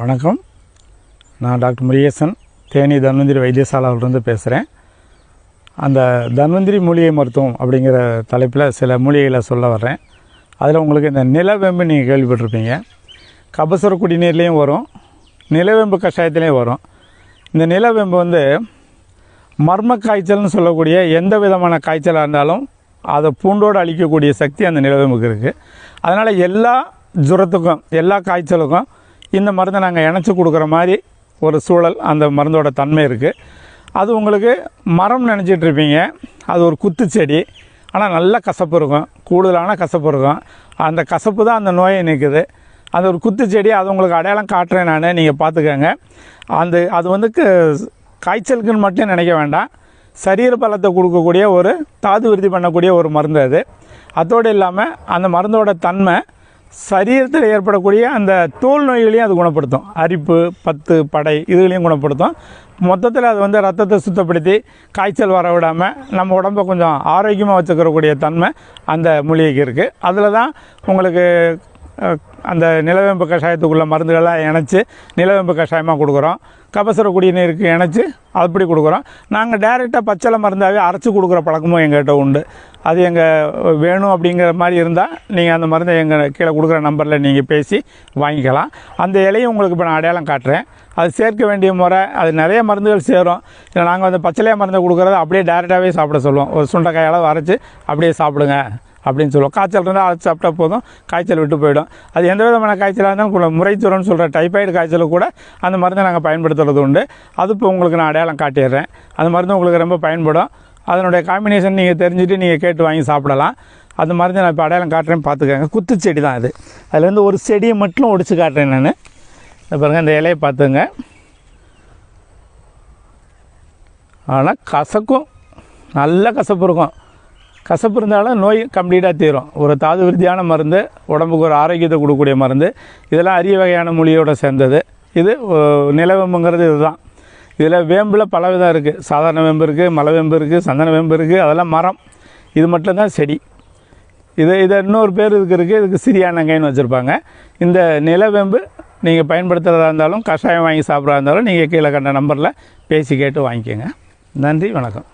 வணக்கம். நான் டாக்டர் முருகேசன் தேனி தன்வந்திரி வைத்தியசாலாவிலிருந்து பேசுகிறேன் அந்த தன்வந்திரி மூலிகை மருத்துவம் அப்படிங்கிற தலைப்பில் சில மூலிகைகளை சொல்ல வர்றேன். அதில் உங்களுக்கு இந்த நிலவேம்பு நீங்கள் கேள்விப்பட்டிருப்பீங்க. கபசுர குடிநீர்லேயும் வரும் நிலவேம்பு கஷாயத்துலேயும் வரும். இந்த நிலவேம்பு வந்து மர்ம காய்ச்சல்னு சொல்லக்கூடிய எந்த விதமான காய்ச்சலாக இருந்தாலும் அதை பூண்டோடு அழிக்கக்கூடிய சக்தி அந்த நிலவேம்புக்கு இருக்குது அதனால் எல்லா ஜுரத்துக்கும் எல்லா காய்ச்சலுக்கும் இந்த மருந்தை நாங்கள் இணைச்சி கொடுக்குற மாதிரி ஒரு சூழல் அந்த மருந்தோட தன்மை இருக்குது அது உங்களுக்கு மரம் நினச்சிட்டு இருப்பீங்க. அது ஒரு குத்து செடி. ஆனால் நல்ல கசப்பு இருக்கும். கூடுதலான கசப்பு இருக்கும். அந்த கசப்பு தான் அந்த நோயை நிற்குது அந்த ஒரு குத்து செடி. அது உங்களுக்கு அடையாளம் காட்டுறேன் நான். நீங்கள் பார்த்துக்கோங்க அந்த அது வந்து க- காய்ச்சலுக்குன்னு மட்டும் நினைக்க வேண்டாம். சரீர பலத்தை கொடுக்கக்கூடிய ஒரு தாது விருதி பண்ணக்கூடிய ஒரு மருந்து அது. அதோடு இல்லாமல் அந்த மருந்தோட தன்மை சரீரத்தில் ஏற்படக்கூடிய அந்த தோல் நோய்களையும் அது குணப்படுத்தும். அரிப்பு பத்து படை இதுகளையும் குணப்படுத்தும். மொத்தத்தில் அது வந்து ரத்தத்தை சுத்தப்படுத்தி காய்ச்சல் வர விடாமல் நம்ம உடம்பை கொஞ்சம் ஆரோக்கியமாக வச்சுக்கிறக்கூடிய தன்மை அந்த மூலிகைக்கு இருக்குது அதில் தான் உங்களுக்கு அந்த நிலவேம்பு கஷாயத்துக்குள்ள மருந்துகள்லாம் இணைச்சி நிலவேம்பு கஷாயமாக கொடுக்குறோம். கபசுர குடிநீருக்கு இணைச்சி அப்படி கொடுக்குறோம். நாங்கள் டைரெக்டாக பச்சளை மருந்தாகவே அரைச்சி கொடுக்குற பழக்கமும் எங்கள்கிட்ட உண்டு. அது எங்கள் வேணும் அப்படிங்கிற மாதிரி இருந்தால் நீங்கள் அந்த மருந்தை எங்கள் கீழே கொடுக்குற நம்பரில் நீங்கள் பேசி வாங்கிக்கலாம். அந்த இலையும் உங்களுக்கு இப்போ நான் அடையாளம் காட்டுறேன். அது சேர்க்க வேண்டிய முறை அது நிறைய மருந்துகள் சேரும். இல்லை நாங்கள் வந்து பச்சளையாக மருந்தை கொடுக்குறத அப்படியே டேரெக்டாகவே சாப்பிட சொல்லுவோம். ஒரு சுண்டைக்காயால் அளவு அரைச்சி அப்படியே சாப்பிடுங்க. அப்படின்னு சொல்லுவோம். காய்ச்சல் இருந்தால் அழைச்சி சாப்பிட்டா போதும். காய்ச்சல் விட்டு போயிடும். அது எந்த விதமான காய்ச்சலாக இருந்தாலும் கூட முறைச்சுரம்னு சொல்கிற டைஃபாய்டு காய்ச்சலுக்கு கூட அந்த மருந்தை நாங்கள் பயன்படுத்துறது உண்டு. அது இப்போ உங்களுக்கு நான் அடையாளம் காட்டிடுறேன். அந்த மருந்து உங்களுக்கு ரொம்ப பயன்படும். அதனுடைய காம்பினேஷன் நீங்கள் தெரிஞ்சுட்டு நீங்கள் கேட்டு வாங்கி சாப்பிடலாம். அந்த மருந்து நான் இப்போ அடையாளம் காட்டுறேன் பார்த்துக்கோங்க. குத்து செடி தான் அது. அதுலேருந்து ஒரு செடியை மட்டும் ஒடிச்சு காட்டுறேன் நான். இந்த பாருங்கள் இந்த இலையை பார்த்துங்க ஆனால் கசக்கும். நல்ல கசப்பு இருக்கும். கசப்பு இருந்தாலும் நோய் கம்ப்ளீட்டாக தீரும். ஒரு தாது விருத்தியான மருந்து உடம்புக்கு ஒரு ஆரோக்கியத்தை கொடுக்கக்கூடிய மருந்து இதெல்லாம் அரிய வகையான மொழியோடு சேர்ந்தது. இது நிலவேம்புங்கிறது இதுதான். இதில் வேம்பில் பல விதம் இருக்குது சாதாரண வேம்பு இருக்குது மலை வேம்பு இருக்குது சந்தன வேம்பு இருக்குது அதெல்லாம் மரம். இது மட்டும்தான் செடி. இது இதை இன்னொரு பேர் இதுக்கு இருக்குது இதுக்கு சிறியானங்கைன்னு வச்சுருப்பாங்க. இந்த நிலவேம்பு நீங்கள் பயன்படுத்துகிறதா இருந்தாலும் கஷாயம் வாங்கி சாப்பிட்றதா இருந்தாலும் நீங்கள் கீழே கண்ட நம்பரில் பேசி கேட்டு வாங்கிக்கோங்க. நன்றி வணக்கம்.